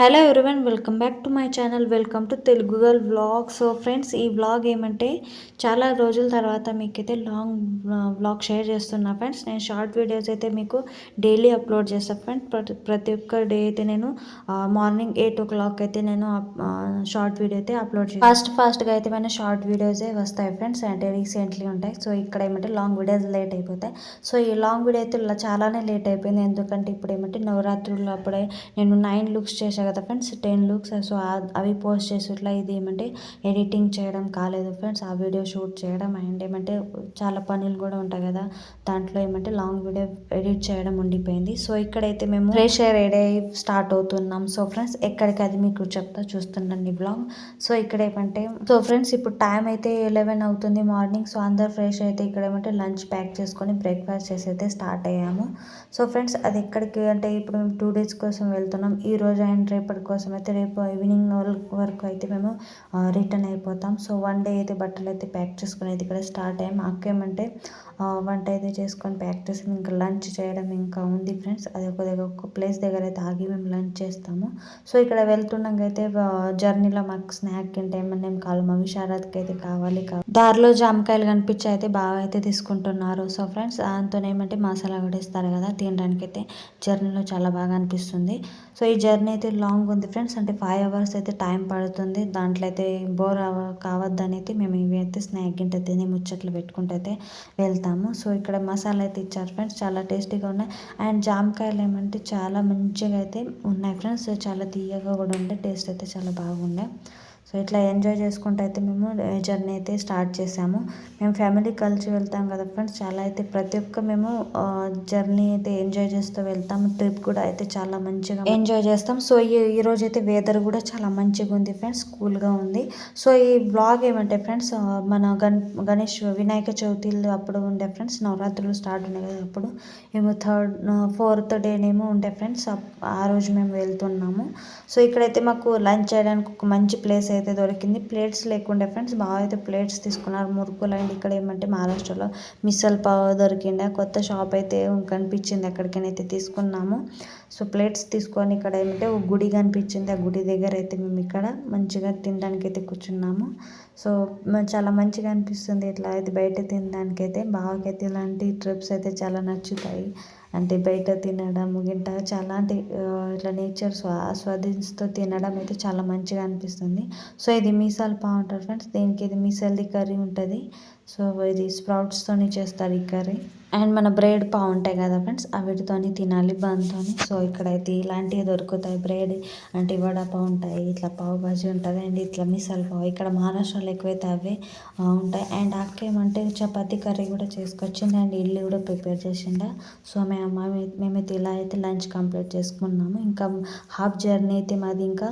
Hello everyone welcome back to my channel welcome to Telugu girl vlog so friends ఈ vlog ఏమంటే చాలా రోజుల తర్వాత మీకైతే లాంగ్ వ్లాగ్ షేర్ చేస్తున్నా ఫ్రెండ్స్ నేను షార్ట్ వీడియోస్ అయితే మీకు డైలీ అప్లోడ్ చేస్తాను ఫ్రెండ్స్ ప్రతి ప్రతి ఒక్క డే అయితే నేను మార్నింగ్ ఎయిట్ ఓ క్లాక్ అయితే నేను షార్ట్ వీడియో అయితే అప్లోడ్ చేస్తాను ఫాస్ట్ ఫాస్ట్గా అయితే మన షార్ట్ వీడియోసే వస్తాయి ఫ్రెండ్స్ అంటే రీసెంట్లీ ఉంటాయి. సో ఇక్కడ ఏమంటే లాంగ్ వీడియోస్ లేట్ అయిపోతాయి. సో ఈ లాంగ్ వీడియో అయితే చాలానే లేట్ అయిపోయింది. ఎందుకంటే ఇప్పుడు ఏమంటే నవరాత్రులు అప్పుడే నేను నైన్ లుక్స్ చేశాను కదా ఫ్రెండ్స్ టెన్ లుక్స్ సో అవి పోస్ట్ చేసేట్లా ఇది ఏమంటే ఎడిటింగ్ చేయడం కాలేదు ఫ్రెండ్స్ ఆ వీడియో షూట్ చేయడం అండ్ ఏమంటే చాలా పనులు కూడా ఉంటాయి కదా దాంట్లో ఏమంటే లాంగ్ వీడియో ఎడిట్ చేయడం ఉండిపోయింది. సో ఇక్కడైతే మేము ఫ్రెష్ ఎయిర్ రెడీ స్టార్ట్ అవుతున్నాం. సో ఫ్రెండ్స్ ఎక్కడికి అది మీకు చెప్తా చూస్తుండండి బ్లాగ్ సో ఇక్కడ ఏమంటే సో ఫ్రెండ్స్ ఇప్పుడు టైం అయితే ఎలెవెన్ అవుతుంది మార్నింగ్ సో అందరు ఫ్రెష్ అయితే ఇక్కడ ఏమంటే లంచ్ ప్యాక్ చేసుకొని బ్రేక్ఫాస్ట్ చేసి అయితే స్టార్ట్ అయ్యాము. సో ఫ్రెండ్స్ అది ఎక్కడికి అంటే ఇప్పుడు మేము టూ డేస్ కోసం వెళ్తున్నాం. ఈ రోజు అండ్ రేపటి కోసం అయితే రేపు ఈవినింగ్ వరకు అయితే మేము రిటర్న్ అయిపోతాం. సో వన్ డే అయితే బట్టలు అయితే ప్యాక్ చేసుకుని అయితే ఇక్కడ స్టార్ట్ అయ్యాం. అక్కేమంటే వంట అయితే చేసుకొని ప్యాక్ చేసి ఇంకా లంచ్ చేయడం ఇంకా ఉంది ఫ్రెండ్స్ అది ఒక దగ్గర ఒక ప్లేస్ దగ్గర అయితే ఆగి మేము లంచ్ చేస్తాము. సో ఇక్కడ వెళ్తున్నాక అయితే జర్నీలో మాకు స్నాక్ తింటే ఏమన్నా ఏం కావాలి మా విశారద్కి అయితే కావాలి దారిలో జామకాయలు కనిపించి అయితే బాగా అయితే తీసుకుంటున్నారు. సో ఫ్రెండ్స్ దాంతో ఏమంటే మసాలా కూడా ఇస్తారు కదా తినడానికి అయితే జర్నీలో చాలా బాగా అనిపిస్తుంది. సో ఈ జర్నీ అయితే లాంగ్ ఉంది ఫ్రెండ్స్. అంటే ఫైవ్ అవర్స్ అయితే టైం పడుతుంది. దాంట్లో అయితే బోర్ కావద్దని అయితే మేము ఇవి అయితే స్నాక్ గింట తిని ముచ్చట్లు పెట్టుకుంటూ అయితే వెళ్తాము. సో ఇక్కడ మసాలా అయితే ఇచ్చారు ఫ్రెండ్స్. చాలా టేస్టీగా ఉన్నాయి. అండ్ జామకాయలు ఏమంటే చాలా మంచిగా అయితే ఉన్నాయి ఫ్రెండ్స్. చాలా తీయగా కూడా ఉండే. టేస్ట్ అయితే చాలా బాగుండే. సో ఇట్లా ఎంజాయ్ చేసుకుంటూ అయితే మేము జర్నీ అయితే స్టార్ట్ చేసాము. మేము ఫ్యామిలీ కలిసి వెళ్తాం కదా ఫ్రెండ్స్ చాలా అయితే ప్రతి ఒక్క మేము జర్నీ అయితే ఎంజాయ్ చేస్తూ వెళ్తాము. ట్రిప్ కూడా అయితే చాలా మంచిగా ఎంజాయ్ చేస్తాం. సో ఈ ఈరోజు అయితే వెదర్ కూడా చాలా మంచిగా ఉంది ఫ్రెండ్స్ కూల్గా ఉంది. సో ఈ బ్లాగ్ ఏమంటే ఫ్రెండ్స్ మన గణ్ గణేష్ వినాయక చవితిలు అప్పుడు ఉండే ఫ్రెండ్స్ నవరాత్రులు స్టార్ట్ ఉన్నాయి కదా అప్పుడు మేము థర్డ్ ఫోర్త్ డేనేమో ఉండే ఫ్రెండ్స్ ఆ రోజు మేము వెళ్తున్నాము. సో ఇక్కడైతే మాకు లంచ్ చేయడానికి ఒక మంచి ప్లేస్ అయితే అయితే దొరికింది ప్లేట్స్ లేకుండే ఫ్రెండ్స్ బాగా అయితే ప్లేట్స్ తీసుకున్నారు. మురుకులు అండ్ ఇక్కడ ఏమంటే మహారాష్ట్రలో మిస్సల్ పావ్ దొరికిండే కొత్త షాప్ అయితే కనిపించింది ఎక్కడికైనా తీసుకున్నాము. సో ప్లేట్స్ తీసుకొని ఇక్కడ ఏమంటే ఒక గుడి కనిపించింది. ఆ గుడి దగ్గర అయితే మేము ఇక్కడ మంచిగా తినడానికి అయితే కూర్చున్నాము. సో చాలా మంచిగా అనిపిస్తుంది. ఇట్లా అయితే బయట తినడానికి అయితే బావకైతే ఇలాంటి ట్రిప్స్ అయితే చాలా నచ్చుతాయి. అంటే బయట తినడం గింట చాలా అంటే ఇట్లా నేచర్ ఆస్వాదిస్తూ తినడం అయితే చాలా మంచిగా అనిపిస్తుంది. సో ఇది మీసాల్ పావు ఫ్రెండ్స్. దీనికి ఇది మీసాల్ది కర్రీ ఉంటుంది. సో ఇది స్ప్రౌట్స్తోని చేస్తారు ఈ కర్రీ. అండ్ మన బ్రెడ్ పావు ఉంటాయి కదా ఫ్రెండ్స్ వీటితోని తినాలి బంతో సో ఇక్కడైతే ఇలాంటివి దొరుకుతాయి. బ్రెడ్ అంటే వడపావు ఉంటాయి ఇట్లా పావు బాజీ ఉంటుంది అండ్ ఇట్లా మిసాల్ పావు. ఇక్కడ మహారాష్ట్రలో ఎక్కువైతే అవే ఉంటాయి. అండ్ అక్కేమంటే చపాతి చపాతీ కర్రీ కూడా చేసుకొచ్చింది అండ్ ఇల్లు కూడా ప్రిపేర్ చేసిండ. సో మేము మేమైతే ఇలా అయితే లంచ్ కంప్లీట్ చేసుకున్నాము. ఇంకా హాఫ్ జర్నీ అయితే మాది ఇంకా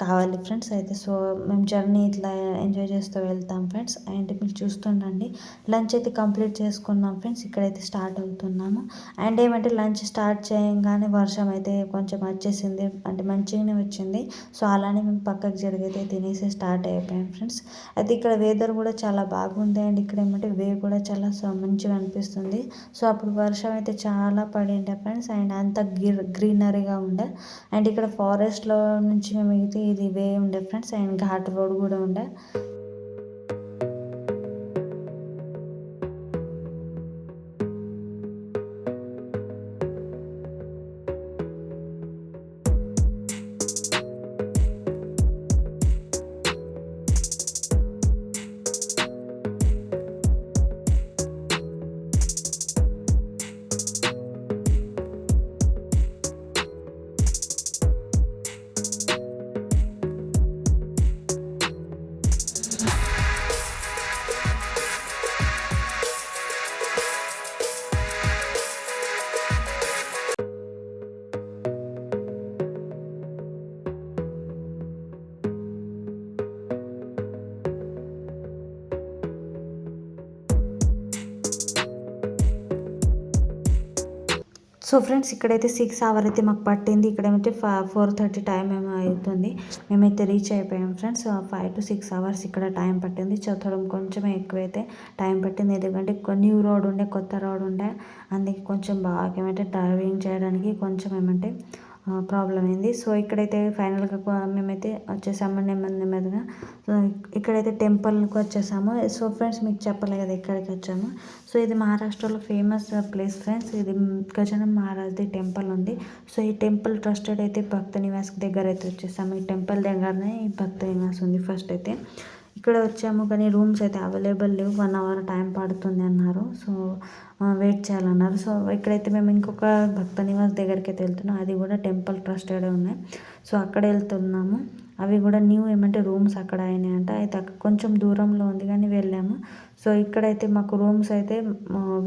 కావాలి ఫ్రెండ్స్. అయితే సో మేము జర్నీ ఇట్లా ఎంజాయ్ చేస్తూ వెళ్తాం ఫ్రెండ్స్. అండ్ మీరు చూస్తుండండి లంచ్ అయితే కంప్లీట్ చేసుకున్నాం ఫ్రెండ్స్. ఇక్కడైతే స్టార్ట్ అవుతున్నాము. అండ్ ఏమంటే లంచ్ స్టార్ట్ చేయగానే వర్షం అయితే కొంచెం వచ్చేసింది. అంటే మంచిగానే వచ్చింది. సో అలానే మేము పక్కకు జరిగితే తినేసి స్టార్ట్ అయిపోయాం ఫ్రెండ్స్. అయితే ఇక్కడ వెదర్ కూడా చాలా బాగుంది. అండ్ ఇక్కడ ఏమంటే వే కూడా చాలా మంచిగా అనిపిస్తుంది. సో అప్పుడు వర్షం అయితే చాలా పడిండే ఫ్రెండ్స్. అండ్ అంత గ్రీనరీగా ఉండే. అండ్ ఇక్కడ ఫారెస్ట్లో నుంచి మేము అయితే ఇది వే ఉండే ఫ్రెండ్స్. అండ్ ఘాట్ రోడ్ కూడా ఉండే. సో ఫ్రెండ్స్ ఇక్కడైతే సిక్స్ అవర్ అయితే మాకు పట్టింది. ఇక్కడ ఏమైతే ఫోర్ థర్టీ టైం ఏమో అవుతుంది. మేమైతే రీచ్ అయిపోయాం friends. Five to six hours ఇక్కడ టైం పట్టింది. చదవడం కొంచెం ఎక్కువైతే టైం పట్టింది. ఎందుకంటే న్యూ రోడ్ ఉండే కొత్త రోడ్ ఉండే. అందుకే కొంచెం బాగా ఏమంటే డ్రైవింగ్ చేయడానికి కొంచెం ఏమంటే ప్రాబ్లం అయింది. సో ఇక్కడైతే ఫైనల్గా మేమైతే వచ్చేసాము నెమ్మది నెమ్మదిగా. సో ఇక్కడైతే టెంపుల్కి వచ్చేసాము. సో ఫ్రెండ్స్ మీకు చెప్పలే కదా ఇక్కడికి వచ్చాము. సో ఇది మహారాష్ట్రలో ఫేమస్ ప్లేస్ ఫ్రెండ్స్ ఇది గజానన్ మహారాజ్ది టెంపుల్ ఉంది. సో ఈ టెంపుల్ ట్రస్టెడ్ అయితే భక్త నివాస్ దగ్గర అయితే వచ్చేసాము. ఈ టెంపుల్ దగ్గరనే ఈ భక్త నివాస్ ఉంది ఫస్ట్ అయితే. ఇక్కడ వచ్చాము కానీ రూమ్స్ అయితే అవైలబుల్ లేవు. వన్ అవర్ టైం పడుతుంది అన్నారు. సో వెయిట్ చేయాలన్నారు. సో ఇక్కడైతే మేము ఇంకొక భక్త నివాస్ దగ్గరికి అయితే వెళ్తున్నాం. అది కూడా టెంపుల్ ట్రస్టెడ్ ఉన్నాయి. సో అక్కడ వెళ్తున్నాము. అవి కూడా న్యూ ఏమంటే రూమ్స్ అక్కడ అయినాయంట. అయితే అక్కడ కొంచెం దూరంలో ఉంది కానీ వెళ్ళాము. సో ఇక్కడైతే మాకు రూమ్స్ అయితే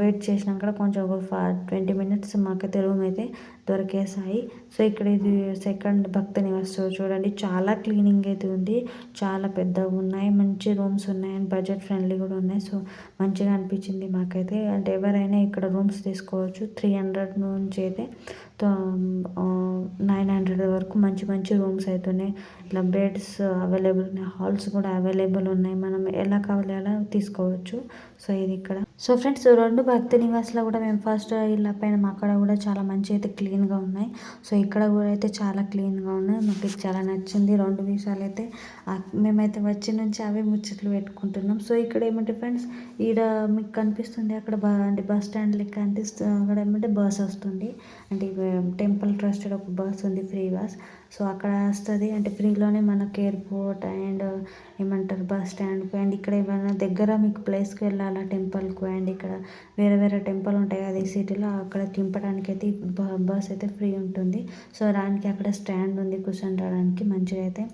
వెయిట్ చేసినాక కొంచెం ఒక ట్వంటీ మినిట్స్ మాకైతే రూమ్ అయితే దొరికేసాయి సో ఇక్కడ ఇది సెకండ్ భక్త నివాస్ చూడండి చాలా క్లీనింగ్ అయితే ఉంది. చాలా పెద్దగా ఉన్నాయి. మంచి రూమ్స్ ఉన్నాయి అండ్ బడ్జెట్ ఫ్రెండ్లీ కూడా ఉన్నాయి. సో మంచిగా అనిపించింది మాకైతే. అంటే ఎవరైనా ఇక్కడ రూమ్స్ తీసుకోవచ్చు. త్రీ హండ్రెడ్ నుంచి అయితే నైన్ హండ్రెడ్ వరకు మంచి మంచి రూమ్స్ అయితే ఉన్నాయి. ఇట్లా బెడ్స్ అవైలబుల్ ఉన్నాయి. హాల్స్ కూడా అవైలబుల్ ఉన్నాయి. మనం ఎలా కావాలి అలా తీసుకోవచ్చు. సో ఇది ఇక్కడ. సో ఫ్రెండ్స్ రెండు భక్తి నివాస్లో కూడా మేము ఫస్ట్ ఇళ్ళ పైన అక్కడ కూడా చాలా మంచి అయితే క్లీన్గా ఉన్నాయి. సో ఇక్కడ కూడా అయితే చాలా క్లీన్గా ఉన్నాయి. మాకు చాలా నచ్చింది. రెండు విషయాలు అయితే మేమైతే వచ్చి నుంచి అవే ముచ్చట్లు పెట్టుకుంటున్నాం. సో ఇక్కడ ఏమంటే ఫ్రెండ్స్ ఈడ మీకు కనిపిస్తుంది అక్కడ అంటే బస్ స్టాండ్ లెక్క కనిపిస్తుంది అక్కడ ఏమంటే బస్ వస్తుంది. అంటే టెంపుల్ ట్రస్టెడ్ ఒక బస్ ఉంది ఫ్రీ బస్. సో అక్కడ వస్తుంది. అంటే ఫ్రీలోనే మనకి ఎయిర్పోర్ట్ అండ్ ఏమంటారు బస్ స్టాండ్కి. అండ్ ఇక్కడ ఏమైనా దగ్గర మీకు ప్లేస్కి వెళ్ళాలా టెంపుల్కు? అండ్ ఇక్కడ వేరే వేరే టెంపుల్ ఉంటాయి కదా ఈ సిటీలో అక్కడ దింపడానికి అయితే బస్ అయితే ఫ్రీ ఉంటుంది. సో దానికి అక్కడ స్టాండ్ ఉంది కూర్చొని మంచిగా అయితే.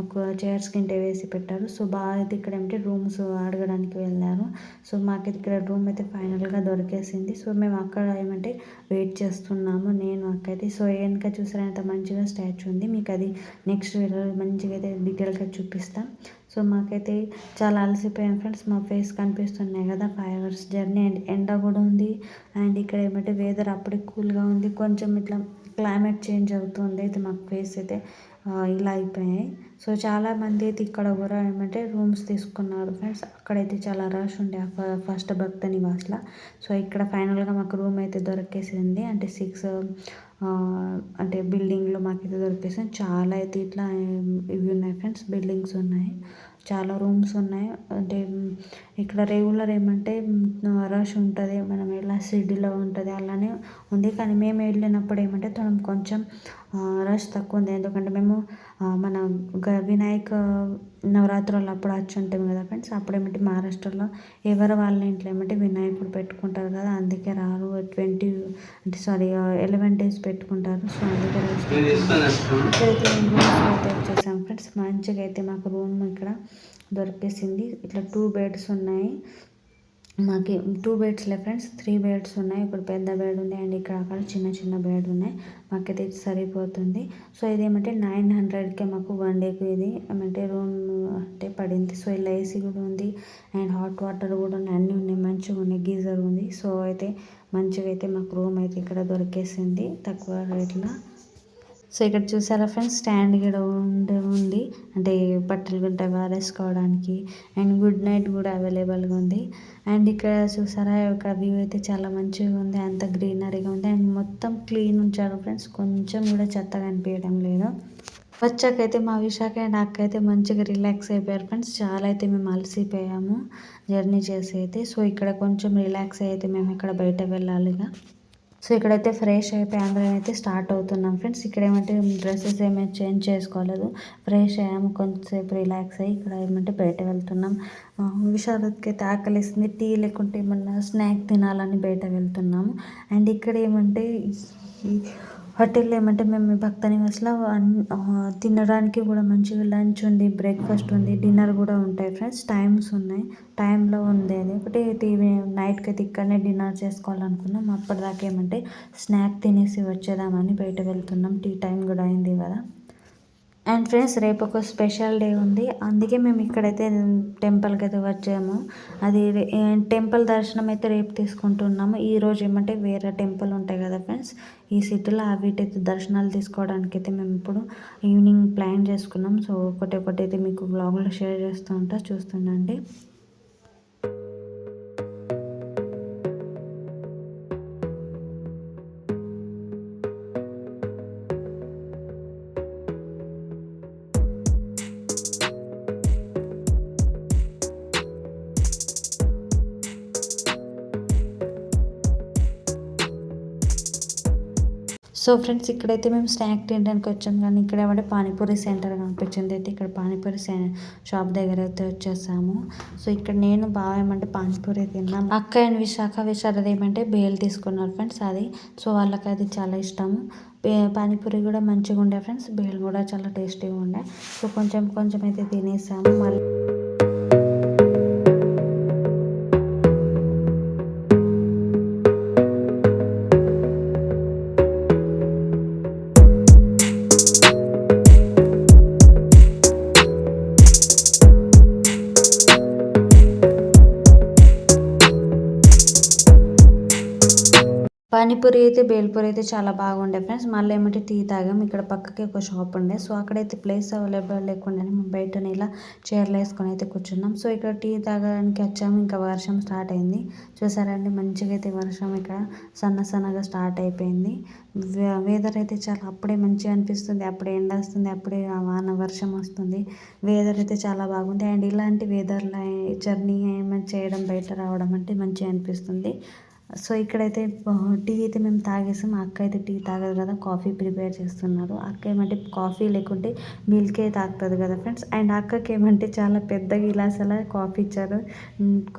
ఒక చైర్స్ గింటే వేసి పెట్టారు. సో బాగా అయితే ఇక్కడ ఏమిటి రూమ్స్ అడగడానికి వెళ్ళారు. సో మాకు ఇక్కడ రూమ్ అయితే ఫైనల్గా దొరికేసింది. సో మేము అక్కడ ఏమంటే వెయిట్ చేస్తున్నాము. నేను అక్కయితే సో వెనక చూసారా మంచిగా స్టాచ్యూ ఉంది. మీకు అది నెక్స్ట్ వీడియోలో మంచిగా అయితే డీటెయిల్గా చూపిస్తాం. సో మాకైతే చాలా అలసిపోయాం ఫ్రెండ్స్ మా ఫేస్ కనిపిస్తున్నాయి కదా ఫైవ్ అవర్స్ జర్నీ అండ్ ఎండ కూడా ఉంది. అండ్ ఇక్కడ ఏమంటే వెదర్ అప్పుడే కూల్గా ఉంది. కొంచెం ఇట్లా క్లైమేట్ చేంజ్ అవుతుంది అయితే మాకు ఫేస్ అయితే. ఇలా అయిపోయాయి. సో చాలామంది అయితే ఇక్కడ కూడా ఏమంటే రూమ్స్ తీసుకున్నారు. ఫ్రెండ్స్ అక్కడైతే చాలా రష్ ఉండే ఫస్ట్ భక్త నివాస్లో. సో ఇక్కడ ఫైనల్గా మాకు రూమ్ అయితే దొరికేసింది. అంటే సిక్స్ అంటే బిల్డింగ్లో మాకైతే దొరికేసింది. చాలా అయితే ఇట్లా ఇవి ఉన్నాయి ఫ్రెండ్స్ బిల్డింగ్స్ ఉన్నాయి. చాలా రూమ్స్ ఉన్నాయి. అంటే ఇక్కడ రెగ్యులర్ ఏమంటే రష్ ఉంటుంది మనం ఎలా సిటీలో ఉంటుంది అలానే ఉంది. కానీ మేము వెళ్ళినప్పుడు ఏమంటే తను కొంచెం రష్ తక్కువ ఉంది. ఎందుకంటే మేము మన వినాయక నవరాత్రులు అప్పుడు వచ్చి ఉంటాం కదా ఫ్రెండ్స్. అప్పుడు ఏమిటి మహారాష్ట్రలో ఎవరు వాళ్ళ ఇంట్లో ఏమంటే వినాయకుడు పెట్టుకుంటారు కదా అందుకే రారు. ట్వంటీ అంటే సారీ ఎలెవెన్ డేస్ పెట్టుకుంటారు. సో అందుకే ఇక్కడైతే అయితే వచ్చేసాం ఫ్రెండ్స్. మంచిగా అయితే మాకు రూమ్ ఇక్కడ. దొరికేసింది. ఇట్లా టూ బెడ్స్ ఉన్నాయి. మాకు టూ బెడ్స్లే ఫ్రెండ్స్ త్రీ బెడ్స్ ఉన్నాయి. ఇప్పుడు పెద్ద బెడ్ ఉంది అండ్ ఇక్కడ అక్కడ చిన్న చిన్న బెడ్ ఉన్నాయి. మాకైతే సరిపోతుంది. సో ఇది ఏమంటే నైన్ హండ్రెడ్కే మాకు వన్ డేకి ఇది. ఏమంటే రూమ్ అంటే పడింది. సో ఇలా ఏసీ కూడా ఉంది అండ్ హాట్ వాటర్ కూడా ఉన్నాయి. అన్నీ ఉన్నాయి. మంచిగా ఉన్నాయి. గీజర్ ఉంది. సో అయితే మంచిగా అయితే మాకు రూమ్ అయితే ఇక్కడ దొరికేసింది. తక్కువ రేట్లో. సో ఇక్కడ చూసారా ఫ్రెండ్స్ స్టాండ్ కూడా ఉండే ఉంది. అంటే బట్టలు గుంట వారేసుకోవడానికి అండ్ గుడ్ నైట్ కూడా అవైలబుల్గా ఉంది. అండ్ ఇక్కడ చూసారా ఇక్కడ వ్యూ అయితే చాలా మంచిగా ఉంది. అంత గ్రీనరీగా ఉంది. అండ్ మొత్తం క్లీన్ ఉంచారు ఫ్రెండ్స్. కొంచెం కూడా చెత్తగా అనిపించడం లేదు. వచ్చాకైతే మా విశాఖ అండ్ అక్కయితే మంచిగా రిలాక్స్ అయిపోయారు ఫ్రెండ్స్. చాలా అయితే మేము అలసిపోయాము జర్నీ చేసి అయితే. సో ఇక్కడ కొంచెం రిలాక్స్ అయితే మేము ఇక్కడ బయట వెళ్ళాలిగా. సో ఇక్కడైతే ఫ్రెష్ అయిపోయి ఆంధ్రాని అయితే స్టార్ట్ అవుతున్నాం ఫ్రెండ్స్. ఇక్కడ ఏమంటే డ్రెస్సెస్ ఏమైనా చేంజ్ చేసుకోలేదు. ఫ్రెష్ అయ్యాము కొంచెంసేపు రిలాక్స్ అయ్యి ఇక్కడ ఏమంటే బయట వెళ్తున్నాం. విశారద్కి అయితే ఆకలిస్తుంది. టీ లేకుంటే ఏమన్నా స్నాక్ తినాలని బయట వెళ్తున్నాము. అండ్ ఇక్కడ ఏమంటే హోటల్లో ఏమంటే మేము భక్త నివాస్లో తినడానికి కూడా మంచిగా లంచ్ ఉంది బ్రేక్ఫాస్ట్ ఉంది డిన్నర్ కూడా ఉంటాయి ఫ్రెండ్స్ టైమ్స్ ఉన్నాయి టైంలో ఉంది అది ఒకటి టీవీ నైట్కి అయితే ఇక్కడనే డిన్నర్ చేసుకోవాలనుకున్నాం అప్పటిదాకా ఏమంటే స్నాక్ తినేసి వచ్చేదామని బయట వెళ్తున్నాం టీ టైం కూడా అయింది కదా. అండ్ ఫ్రెండ్స్ రేపు ఒక స్పెషల్ డే ఉంది. అందుకే మేము ఇక్కడైతే టెంపుల్కి అయితే వచ్చాము. అది టెంపుల్ దర్శనం అయితే రేపు తీసుకుంటున్నాము. ఈరోజు ఏమంటే వేరే టెంపుల్ ఉంటాయి కదా ఫ్రెండ్స్ ఈ సిటీలో వీటైతే దర్శనాలు తీసుకోవడానికి అయితే మేము ఇప్పుడు ఈవినింగ్ ప్లాన్ చేసుకున్నాం. సో ఒకటి ఒకటి అయితే మీకు బ్లాగ్లో షేర్ చేస్తూ ఉంటా చూస్తుండండి. సో ఫ్రెండ్స్ ఇక్కడైతే మేము స్నాక్ తినడానికి వచ్చాం కానీ ఇక్కడ ఏమంటే పానీపూరి సెంటర్ కనిపించింది. అయితే ఇక్కడ పానీపూరి షాప్ దగ్గర అయితే వచ్చేసాము. సో ఇక్కడ నేను బాగా ఏమంటే పానీపూరి తిన్నాం. అక్క అండ్ విశాఖ విశాఖ ఏమంటే బేల్ తీసుకున్నారు ఫ్రెండ్స్ అది. సో వాళ్ళకి అది చాలా ఇష్టము. పానీపూరి కూడా మంచిగా ఉండే ఫ్రెండ్స్ బేల్ కూడా చాలా టేస్టీగా ఉండే సో కొంచెం కొంచెం అయితే తినేసాము. మళ్ళీ పానీపూరి అయితే బేల్పూరి అయితే చాలా బాగుండే ఫ్రెండ్స్. మళ్ళీ ఏమంటే టీ తాగాం. ఇక్కడ పక్కకి ఒక షాప్ ఉండే. సో అక్కడైతే ప్లేస్ అవైలబుల్ లేకుండా మేము బయట ఇలా చైర్లు వేసుకొని అయితే కూర్చున్నాం. సో ఇక్కడ టీ తాగడానికి వచ్చాము. ఇంకా వర్షం స్టార్ట్ అయింది. చూసారండి మంచిగా అయితే వర్షం ఇక్కడ సన్న సన్నగా స్టార్ట్ అయిపోయింది. వెదర్ అయితే చాలా అప్పుడే మంచిగా అనిపిస్తుంది. అప్పుడే ఎండ వస్తుంది. అప్పుడే వాన వర్షం వస్తుంది. వెదర్ అయితే చాలా బాగుంది. అండ్ ఇలాంటి వెదర్లో జర్నీ ఏమైనా చేయడం బయట రావడం అంటే మంచిగా అనిపిస్తుంది. సో ఇక్కడైతే టీ అయితే మేము తాగేసాం. అక్క అయితే టీ తాగదు కదా కాఫీ ప్రిపేర్ చేస్తున్నారు. అక్క ఏమంటే కాఫీ లేకుంటే మిల్కే తాగుతుంది కదా ఫ్రెండ్స్. అండ్ అక్కకి ఏమంటే చాలా పెద్ద గిలాసాల కాఫీ ఇచ్చారు.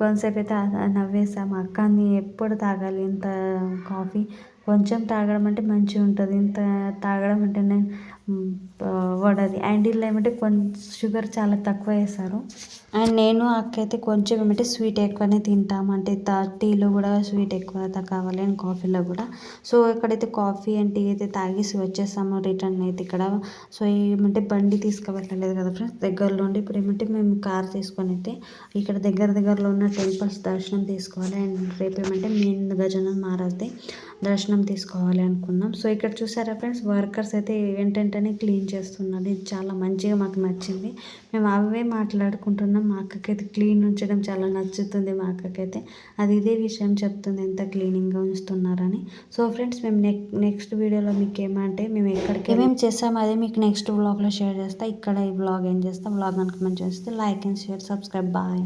కొంతసేపు అయితే నవ్వేసాం. అక్కని ఎప్పుడు తాగాలి? ఇంత కాఫీ? కొంచెం తాగడం అంటే మంచిగా ఉంటుంది ఇంత తాగడం అంటే నేను వడది. అండ్ వీళ్ళు ఏమంటే కొంచెం షుగర్ చాలా తక్కువ వేస్తారు. అండ్ నేను అక్కయితే కొంచెం ఏమంటే స్వీట్ ఎక్కువనే తింటాం. అంటే టీలో కూడా స్వీట్ ఎక్కువ కావాలి అండ్ కాఫీలో కూడా. సో ఇక్కడైతే కాఫీ అండ్ టీ అయితే తాగేసి వచ్చేసాము రిటర్న్ అయితే ఇక్కడ. సో ఏమంటే బండి తీసుకువెళ్ళలేదు కదా ఫ్రెండ్స్. దగ్గరలో ఉండి ఇప్పుడు ఏమంటే మేము కార్ తీసుకొని అయితే ఇక్కడ దగ్గర దగ్గరలో ఉన్న టెంపుల్స్ దర్శనం తీసుకోవాలి. అండ్ రేపు ఏమంటే మెయిన్ గజనం మారైతే దర్శనం తీసుకోవాలి అనుకున్నాం. సో ఇక్కడ చూసారా ఫ్రెండ్స్ వర్కర్స్ అయితే వెంటనే క్లీన్ చేస్తున్నారు. ఇది చాలా మంచిగా మాకు నచ్చింది. మేము అవే మాట్లాడుకుంటున్నాం. మా అక్కకైతే క్లీన్ ఉంచడం చాలా నచ్చుతుంది. మా అక్కకైతే అది ఇదే విషయం చెప్తుంది. ఎంత క్లీనింగ్గా ఉంచుతున్నారని. సో ఫ్రెండ్స్ మేము నెక్ నెక్స్ట్ వీడియోలో మీకు ఏమంటే మేము ఎక్కడికి ఏమేమి చేస్తాం అదే మీకు నెక్స్ట్ బ్లాగ్లో షేర్ చేస్తాం. ఇక్కడ ఈ బ్లాగ్ ఏం చేస్తాం? బ్లాగ్ కనుక మంచిగా చేస్తే like and share subscribe. Bye.